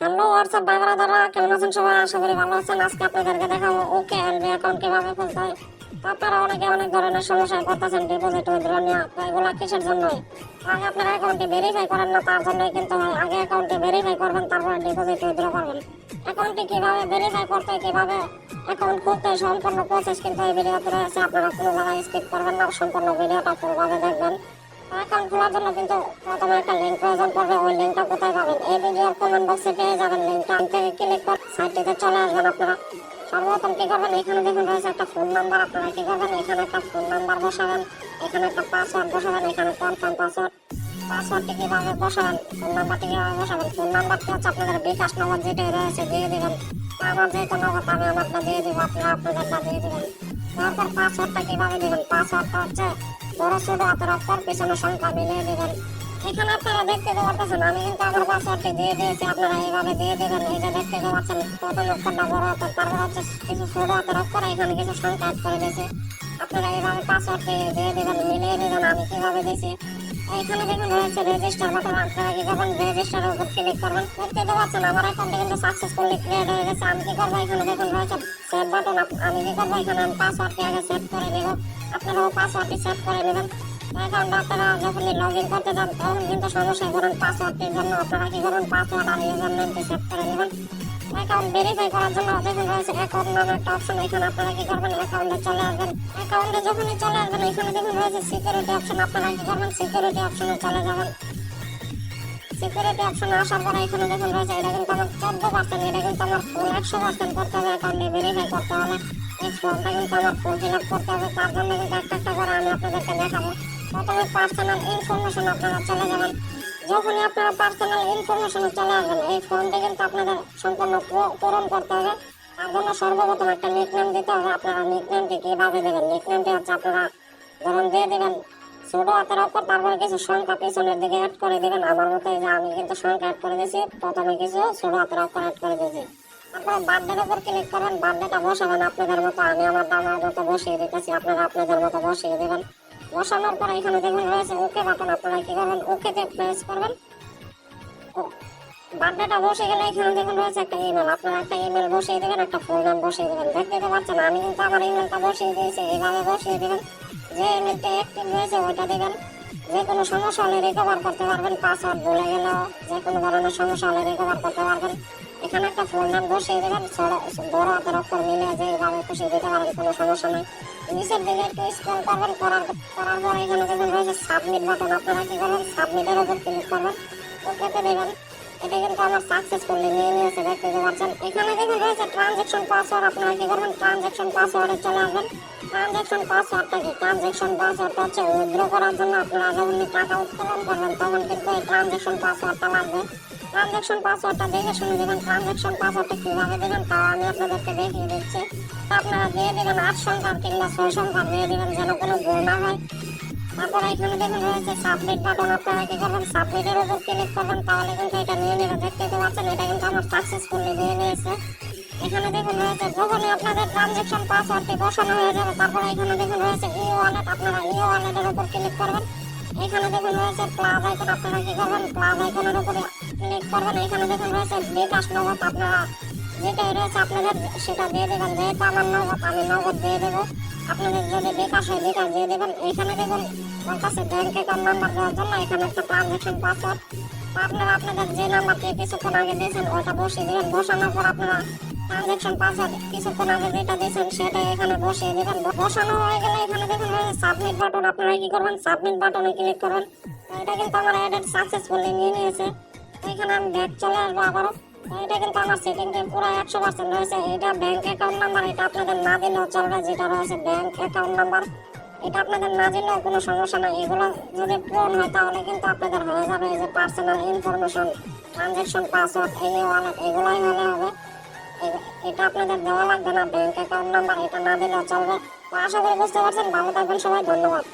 Hello WhatsApp ভাই ব্রাদাররা কেমন আছেন সবাই? আশা করি ভালো আছেন। আজকে আপনাদেরকে দেখাবো ওকে এলবি অ্যাকাউন্ট কীভাবে খুলতে হয়। আপনারা অনেকে অনেক ধরনের সমস্যায় করতেছেন ডিপোজিট উইথড্র নিয়ে। তো এগুলো কিসের জন্য আগে আপনার অ্যাকাউন্টে ভেরিফাই করেন না, তার জন্যই কিন্তু হয়। আগে অ্যাকাউন্টে ভেরিফাই করবেন, তারপরে ডিপোজিট উইথড্র করবেন। অ্যাকাউন্টে কীভাবে ভেরিফাই করতে, কীভাবে অ্যাকাউন্ট খুলতে, সম্পূর্ণ প্রসেস কিন্তু এই ভিডিওতে রয়েছে। আপনারা কোনো জায়গায় স্কিপ করবেন না, সম্পূর্ণ ভিডিওটা পুরোভাবে দেখবেন। অ্যাকাউন্ট খোলার জন্য কিন্তু প্রথমে একটা লিঙ্ক প্রয়োজন পড়বে। ওই লিঙ্কটা কোথায় পাবেন? এই ভিডিওর কমেন্ট বক্সে পেয়ে যাবেন লিঙ্কটা থেকে ক্লিক করে সাইটটিতে চলে আসবেন আপনারা। সর্বপ্রথম কি করবেন? এখানে দেখুন রয়েছে একটা ফোন নাম্বার আপনারা কি করবেন? এখানে একটা ফোন নাম্বার বসাবেন। এখানে একটা পাসওয়ার্ড বসাবেন। এখানে কনফার্ম পাসওয়ার্ড পাসওয়ার্ডটি কীভাবে বসাবেন? ফোন নাম্বারটি কীভাবে বসাবেন? ফোন নাম্বারটি হচ্ছে আপনাদের বিকাশ নগদ যেটা রয়েছে, দিয়ে দেবেন। আমার যেহেতু নগদ, আমি আমারটা দিয়ে দেবো। আপনারা আপনাদেরটা দিয়ে দেবেন। তারপর পাসওয়ার্ডটা কীভাবে দেবেন? পাসওয়ার্ডটা হচ্ছে বড় শুধু হাতের পিছনে সংখ্যা মিলিয়ে দেবেন। এখানে আপনারা দেখতে পাচ্ছেন আমি কিন্তু আমার পাসওয়ার্ডটি দিয়ে দিয়েছি, আপনারা এইভাবে দিয়ে দেবেন, এই যে দেখতে পাচ্ছেন, প্রথম অক্ষরটা বড় অক্ষর, তারপর হচ্ছে কিছু ছোট হাতের অক্ষর এখানে কিছু সংখ্যা করে দিয়েছে। আপনারা এইভাবে পাসওয়ার্ডটি দিয়ে দেবেন, মিলিয়ে দেবেন, আমি কীভাবে দিয়েছি এখানে দেখুন রয়েছে রেজিস্টার বাটন আপনারা কি করবেন রেজিস্টারের উপর ক্লিক করবেন, দেখতে পাচ্ছেন আমার অ্যাকাউন্টে কিন্তু সাকসেসফুলি ক্রিয়েট হয়ে গেছে। আমি কি করব এখানে? দেখুন রয়েছে সেভ বাটন আমি কি করব এখানে? আমি পাসওয়ার্ডটি আগে সেভ করে দেবো আপনারাও পাসওয়ার্ডটি সেভ করে নেবেন। অ্যাকাউন্ট আপনারা যখনই লগ ইন করতে যান তখন কিন্তু সমস্যায় পড়েন পাসওয়ার্ডটির জন্য। আপনারা কি করুন? পাসওয়ার্ড আর ইউজার নেমটি সেভ করে নেবেন। অ্যাকাউন্ট ভেরিফাই করার জন্য দেখুন রয়েছে অ্যাকাউন্ট নামে অপশন এখানে আপনারা কি করবেন অ্যাকাউন্টে চলে আসবেন অ্যাকাউন্টে যখনই চলে আসবেন এখানে দেখুন রয়েছে সিকিউরিটি অপশন আপনারা কি করবেন সিকিউরিটি অপশনে চলে যাবেন সিকিউরিটি অপশনে আসার পরে এখানে দেখুন রয়েছে এটা কিন্তু আমার চোদ্দ পার্সেন্ট এটা কিন্তু আমার ফুল একশো পার্সেন্ট করতে হবে অ্যাকাউন্টে ভেরিফাই করতে হলে এই ফর্মটা কিন্তু আমার ফুল ফিল আপ করতে হবে তার জন্য কিন্তু একটা একটা করে আমি আপনাদেরকে দেখাবো প্রথমে পার্সোনাল ইনফরমেশন আপনারা চলে যাবেন যখনই আপনারা পার্সোনাল ইনফরমেশনে চলে আসবেন, এই ফর্মটি কিন্তু আপনাদের সম্পূর্ণ পূরণ করতে হবে। তার জন্য সর্বপ্রথম একটা নিকনেম দিতে হবে। আপনারা নিকনেমটি কীভাবে দেবেন? নিকনেমটি হচ্ছে আপনারা ধরুন দিয়ে দেবেন ছোট হাতের অক্ষর তারপরে কিছু সংখ্যা পেছনের দিকে অ্যাড করে দিবেন। আমার মতো যে আমি কিন্তু সংখ্যা অ্যাড করে দিয়েছি, প্রথমে কিছু ছোট হাতের অক্ষর অ্যাড করে দিয়েছি। তারপরে বার্থডের উপর ক্লিক করবেন, বার্থডেটা বসাবেন আপনাদের মতো। আমি আমার আমার মতো বসিয়ে দিতেছি, আপনারা আপনাদের মতো বসিয়ে দেবেন। বসানোর পরে এখানে দেখুন রয়েছে ওকে বাটন আপনারা কি করবেন ওকেতে প্রেস করবেন বার্থডেটা বসে গেলে এখানে দেখুন রয়েছে একটা ইমেল আপনারা একটা ইমেল বসিয়ে দেবেন, একটা ফোন নাম বসিয়ে দেবেন। দেখতে তো পাচ্ছেন আমি কিন্তু আমার ইমেলটা বসিয়ে দিয়েছি, এইভাবে বসিয়ে দেবেন। যে ইমেলটা অ্যাক্টিভ রয়েছে, ওইটা দেবেন। যে কোনো সমস্যা হলে রিকভার করতে পারবেন পাসওয়ার্ড ভুলে গেলেও যে কোনো ধরনের সমস্যা হলে রিকভার করতে পারবেন। এখানে একটা ফোন নাম বসিয়ে দেবেন বড় হাতের অক্ষর মিলে এইভাবে খুশি দিতে পারেন, কোনো সমস্যা নেই। নিচের দিকে একটু স্ক্রল করবেন, করার করার পরে এখানে দেখুন রয়েছে সাবমিট বাটন আপনারা কি করবেন? সাবমিটের উপর ক্লিক করবেন ওকেতে দেবেন। এটা কিন্তু আমার সাকসেসফুলি নিয়ে নিয়েছে, দেখতে পাচ্ছেন। এখানে দেখুন রয়েছে ট্রানজেকশন পাসওয়ার্ড আপনারা কি করবেন? ট্রানজেকশন পাসওয়ার্ডে চলে আসবেন। ট্রানজেকশন পাসওয়ার্ডটা কি? ট্রানজেকশন পাসওয়ার্ডটা হচ্ছে উইথড্র করার জন্য আপনারা যখন টাকা উত্তোলন করবেন, তখন কিন্তু এই ট্রানজেকশন পাসওয়ার্ডটা লাগবে। ট্রানজেকশন পাসওয়ার্ডটা দেখে শুনে দেবেন। ট্রানজেকশন পাসওয়ার্ডটা কীভাবে দেবেন তাও আমি আপনাদেরকে দেখিয়ে দিচ্ছি। আপনারা দিয়ে দেবেন আট সংখ্যার কিংবা ছয় সংখ্যার দিয়ে দেবেন যেন কোনো ভুল না হয়। তারপরে এখানে দেখুন রয়েছে সাবমিট বাটন আপনারা কি করবেন? সাবমিটের উপর ক্লিক করবেন, তাহলে কিন্তু এটা নিয়ে নেবে দেখতে তো পাচ্ছেন, এটা কিন্তু আমার সাকসেসফুলি নিয়ে নিয়েছে এখানে দেখুন রয়েছে যখনই আপনাদের ট্রানজেকশন পাসওয়ার্ডটি বসানো হয়ে যাবে। তারপরে এখানে দেখুন রয়েছে ই ওয়ালেট আপনারা ই ওয়ালেটের উপর ক্লিক করবেন। এখানে দেখুন রয়েছে প্লাস আইকন আপনারা কি করবেন প্লাস আইকনের উপরে ক্লিক করবেন। এখানে দেখুন রয়েছে বিকাশ নগদ আপনারা যেটাই রয়েছে আপনাদের সেটা দিয়ে দেবেন। যেহেতু আমার নগদ, আমি নগদ দিয়ে দেবো। আপনাদের যদি বিকাশ হয়, বিকাশ দিয়ে দেবেন। এখানে দেখুন আমার কাছে ব্যাংক অ্যাকাউন্ট নাম্বার দেওয়ার জন্য এখানে একটা ট্রানজ্যাকশন পাসওয়ার্ড আপনারা আপনাদের যে নাম্বারটি কিছুক্ষণ আগে দিয়েছেন ওটা বসিয়ে দেবেন। বসানোর পর আপনারা ট্রানজেকশন পাসওয়ার্ড কিছুক্ষণ আগে যেটা দিয়েছেন, সেটা এখানে বসিয়ে দেবেন। বসানো হয়ে গেলে এখানে দেখুন সাবমিট বাটন আপনারা কি করবেন? সাবমিট বাটনে ক্লিক করবেন। এটা কিন্তু আমার এডেড সাকসেসফুলি নিয়ে নিয়েছে। এখানে আমি ব্যাক চলে আসব আবারও। এটা কিন্তু আমার সেটিংটা পুরো একশো পার্সেন্ট রয়েছে। এটা ব্যাংক অ্যাকাউন্ট নাম্বার এটা আপনাদের না দিলেও চলবে। যেটা রয়েছে ব্যাংক অ্যাকাউন্ট নাম্বার এটা আপনাদের না দিলেও কোনো সমস্যা নাই এগুলো যদি পূরণ হয়, তাহলে কিন্তু আপনাদের হয়ে যাবে এই যে পার্সোনাল ইনফরমেশন ট্রানজ্যাকশন পাসওয়ার্ড এই ওয়ালেট এগুলোই হলে হবে। এটা আপনাদের দেওয়া লাগবে না ব্যাঙ্ক অ্যাকাউন্ট নাম্বার এটা না দিলেও চলবে। আশা করি বুঝতে পারছেন। ভালো থাকবেন সবাই, ধন্যবাদ।